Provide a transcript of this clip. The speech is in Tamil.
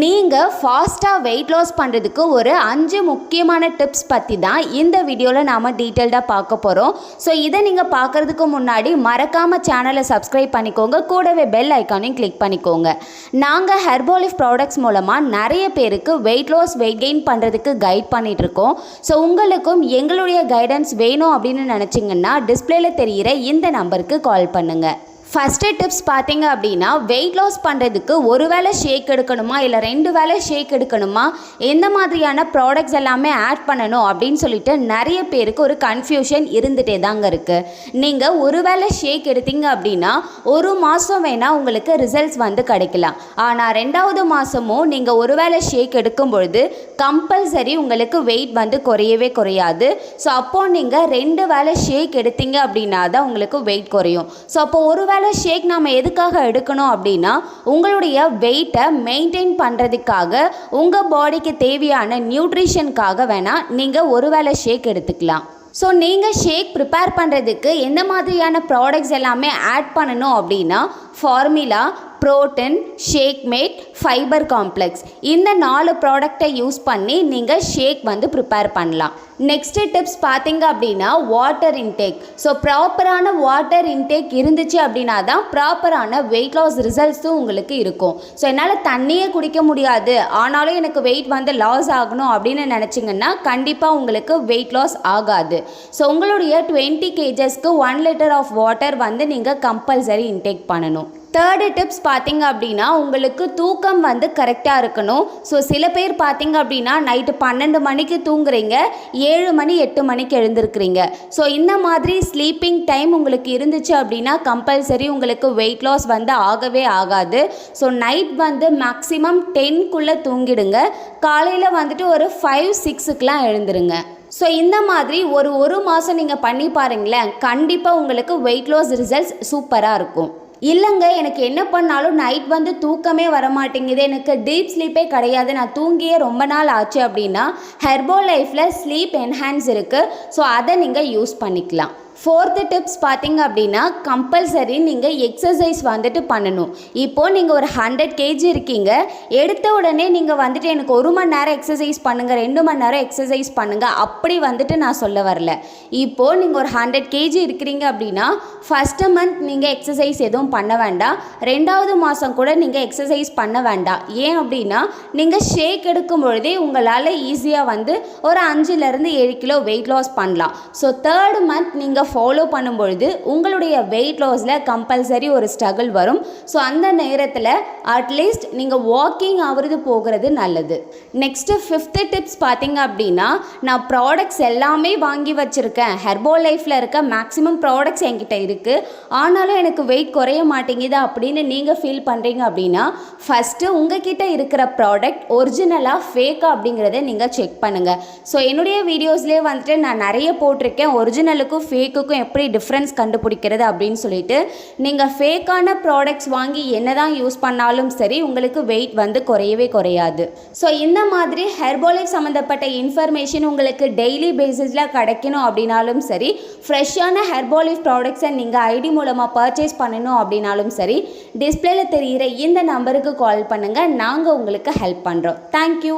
நீங்கள் ஃபாஸ்ட்டாக வெயிட் லாஸ் பண்ணுறதுக்கு ஒரு அஞ்சு முக்கியமான டிப்ஸ் பற்றி தான் இந்த வீடியோவில் நாம் டீட்டெயில்டாக பார்க்க போகிறோம் ஸோ இதை நீங்கள் பார்க்குறதுக்கு முன்னாடி மறக்காமல் சேனலை சப்ஸ்கிரைப் பண்ணிக்கோங்க. கூடவே பெல் ஐக்கானையும் கிளிக் பண்ணிக்கோங்க. நாங்கள் ஹெர்போலிஃப் ப்ராடக்ட்ஸ் மூலமாக நிறைய பேருக்கு வெயிட் லாஸ் வெயிட் கெயின் பண்ணுறதுக்கு கைட் பண்ணிகிட்ருக்கோம் ஸோ உங்களுக்கும் எங்களுடைய கைடன்ஸ் வேணும் அப்படின்னு நினச்சிங்கன்னா டிஸ்பிளேல தெரிகிற இந்த நம்பருக்கு கால் பண்ணுங்கள் ஃபஸ்ட்டு டிப்ஸ் பார்த்தீங்க அப்படின்னா வெயிட் லாஸ் பண்ணுறதுக்கு ஒரு வேளை ஷேக் எடுக்கணுமா? இல்லை ரெண்டு வேளை ஷேக் எடுக்கணுமா? எந்த மாதிரியான ப்ராடக்ட்ஸ் எல்லாமே ஆட் பண்ணணும் அப்படின்னு சொல்லிட்டு நிறைய பேருக்கு ஒரு கன்ஃபியூஷன் இருந்துகிட்டே தாங்க இருக்குது நீங்கள் ஒரு வேளை ஷேக் எடுத்தீங்க அப்படின்னா ஒரு மாதம் வேணால் உங்களுக்கு ரிசல்ட்ஸ் வந்து கிடைக்கலாம். ஆனால் ரெண்டாவது மாதமும் நீங்கள் ஒரு வேளை ஷேக் எடுக்கும் பொழுது கம்பல்சரி உங்களுக்கு வெயிட் வந்து குறையவே குறையாது. ஸோ அப்போது நீங்கள் ரெண்டு வேளை ஷேக் எடுத்தீங்க அப்படின்னா தான் உங்களுக்கு வெயிட் குறையும். ஸோ அப்போ ஒரு வேளை ஷேக் நாம் எதுக்காக எடுக்கணும் அப்படின்னா உங்களுடைய வெயிட்டை மெயின்டைன் பண்ணுறதுக்காக உங்கள் பாடிக்கு தேவையான நியூட்ரிஷனுக்காக வேணால் நீங்கள் ஒரு வேளை ஷேக் எடுத்துக்கலாம். ஸோ நீங்கள் ஷேக் ப்ரிப்பேர் பண்ணுறதுக்கு எந்த மாதிரியான ப்ராடக்ட்ஸ் எல்லாமே ஆட் பண்ணணும் அப்படின்னா ஃபார்முலா ப்ரோட்டன் ஷேக் மேட் ஃபைபர் காம்ப்ளெக்ஸ். இந்த நாலு ப்ராடக்டை யூஸ் பண்ணி நீங்கள் ஷேக் வந்து ப்ரிப்பேர் பண்ணலாம். நெக்ஸ்ட்டு டிப்ஸ் பார்த்தீங்க அப்படின்னா வாட்டர் இன்டேக். ஸோ ப்ராப்பரான வாட்டர் இன்டேக் இருந்துச்சு அப்படின்னா தான் ப்ராப்பரான வெயிட் லாஸ் ரிசல்ட்ஸும் உங்களுக்கு இருக்கும். ஸோ என்னால் தண்ணியே குடிக்க முடியாது. ஆனாலும் எனக்கு வெயிட் வந்து லாஸ் ஆகணும் அப்படின்னு நினச்சிங்கன்னா கண்டிப்பாக உங்களுக்கு வெயிட் லாஸ் ஆகாது. ஸோ உங்களுடைய டுவெண்ட்டி கேஜஸ்க்கு ஒன் லிட்டர் ஆஃப் வாட்டர் வந்து நீங்கள் கம்பல்சரி இன்டேக் பண்ணணும். தேர்டு டிப்ஸ் பார்த்தீங்க அப்படின்னா உங்களுக்கு தூக்கம் வந்து கரெக்டாக இருக்கணும். ஸோ சில பேர் பார்த்தீங்க அப்படின்னா நைட்டு பன்னெண்டு மணிக்கு தூங்குறீங்க ஏழு மணி எட்டு மணிக்கு எழுந்திருக்கிறீங்க. ஸோ இந்த மாதிரி ஸ்லீப்பிங் டைம் உங்களுக்கு இருந்துச்சு அப்படின்னா கம்பல்சரி உங்களுக்கு வெயிட் லாஸ் வந்து ஆகவே ஆகாது. ஸோ நைட் வந்து மேக்ஸிமம் டென்க்குள்ளே தூங்கிடுங்க. காலையில் வந்துட்டு ஒரு ஃபைவ் சிக்ஸுக்கெலாம் எழுந்துருங்க. ஸோ இந்த மாதிரி ஒரு ஒரு மாதம் நீங்கள் பண்ணி பாருங்களேன் கண்டிப்பாக உங்களுக்கு வெயிட் லாஸ் ரிசல்ட்ஸ் சூப்பராக இருக்கும். இல்லைங்க எனக்கு என்ன பண்ணாலும் நைட் வந்து தூக்கமே வர மாட்டேங்குது எனக்கு டீப் ஸ்லீப்பே கிடையாது. நான் தூங்கியே ரொம்ப நாள் ஆச்சு அப்படின்னா ஹெர்போ லைஃப்பில் ஸ்லீப் என்ஹான்ஸ் இருக்குது ஸோ அதை நீங்கள் யூஸ் பண்ணிக்கலாம். ஃபோர்த்து டிப்ஸ் பார்த்தீங்க அப்படின்னா கம்பல்சரி நீங்கள் எக்ஸசைஸ் வந்துட்டு பண்ணணும். இப்போது நீங்கள் ஒரு ஹண்ட்ரட் கேஜி இருக்கீங்க. எடுத்த உடனே நீங்கள் வந்துட்டு எனக்கு ஒரு மணி நேரம் எக்ஸசைஸ் பண்ணுங்கள் ரெண்டு மணி நேரம் எக்ஸசைஸ் பண்ணுங்கள் அப்படி வந்துட்டு நான் சொல்ல வரல. இப்போது நீங்கள் ஒரு ஹண்ட்ரட் கேஜி இருக்கிறீங்க அப்படின்னா ஃபஸ்ட்டு மந்த் நீங்கள் எக்ஸசைஸ் எதுவும் பண்ண வேண்டாம் ரெண்டாவது மாதம் கூட நீங்கள் எக்ஸசைஸ் பண்ண வேண்டாம் ஏன் அப்படின்னா நீங்கள் ஷேக் எடுக்கும் பொழுதே உங்களால் ஈஸியாக வந்து ஒரு அஞ்சுலேருந்து ஏழு கிலோ வெயிட் லாஸ் பண்ணலாம். ஸோ தேர்ட் மந்த் நீங்கள் ஃபாலோ பண்ணும்பொழுது உங்களுடைய வெயிட் லாஸில் கம்பல்சரி ஒரு ஸ்ட்ரகிள் வரும். ஸோ அந்த நேரத்தில் அட்லீஸ்ட் நீங்கள் வாக்கிங் ஆகிறது போகிறது நல்லது. நெக்ஸ்ட்டு ஃபிஃப்த்து டிப்ஸ் பார்த்தீங்க அப்படின்னா நான் ப்ராடக்ட்ஸ் எல்லாமே வாங்கி வச்சுருக்கேன். ஹெர்போ லைஃப்பில் இருக்க மேக்ஸிமம் ப்ராடக்ட்ஸ் என்கிட்ட இருக்குது ஆனாலும் எனக்கு வெயிட் குறைய மாட்டேங்குது அப்படின்னு நீங்கள் ஃபீல் பண்ணுறீங்க அப்படின்னா ஃபஸ்ட்டு உங்ககிட்ட இருக்கிற ப்ராடக்ட் ஒரிஜினலாக ஃபேக்கா அப்படிங்கிறத நீங்கள் செக் பண்ணுங்கள் ஸோ என்னுடைய வீடியோஸ்லேயே வந்துட்டு நான் நிறைய போட்டிருக்கேன். ஒரிஜினலுக்கும் ஃபேக்குக்கும் எப்படி டிஃப்ரென்ஸ் கண்டுபிடிக்கிறது அப்படின்னு சொல்லிட்டு நீங்கள் ஃபேக்கான ப்ராடக்ட்ஸ் வாங்கி என்ன தான் யூஸ் பண்ணாலும் சரி உங்களுக்கு வெயிட் வந்து குறையவே குறையாது. ஸோ இந்த மாதிரி ஹெர்பாலிக் சம்மந்தப்பட்ட இன்ஃபர்மேஷன் உங்களுக்கு டெய்லி பேசிஸில் கிடைக்கணும் அப்படின்னாலும் சரி ஃப்ரெஷ்ஷான ஹெர்பாலிக் ப்ராடக்ட்ஸை நீங்கள் ஐடி மூலமாக பர்ச்சேஸ் பண்ணணும் அப்படின்னாலும் சரி டிஸ்பிளேல தெரிகிற இந்த நம்பருக்கு கால் பண்ணுங்கள் நாங்கள் உங்களுக்கு ஹெல்ப் பண்ணுறோம் தேங்க்யூ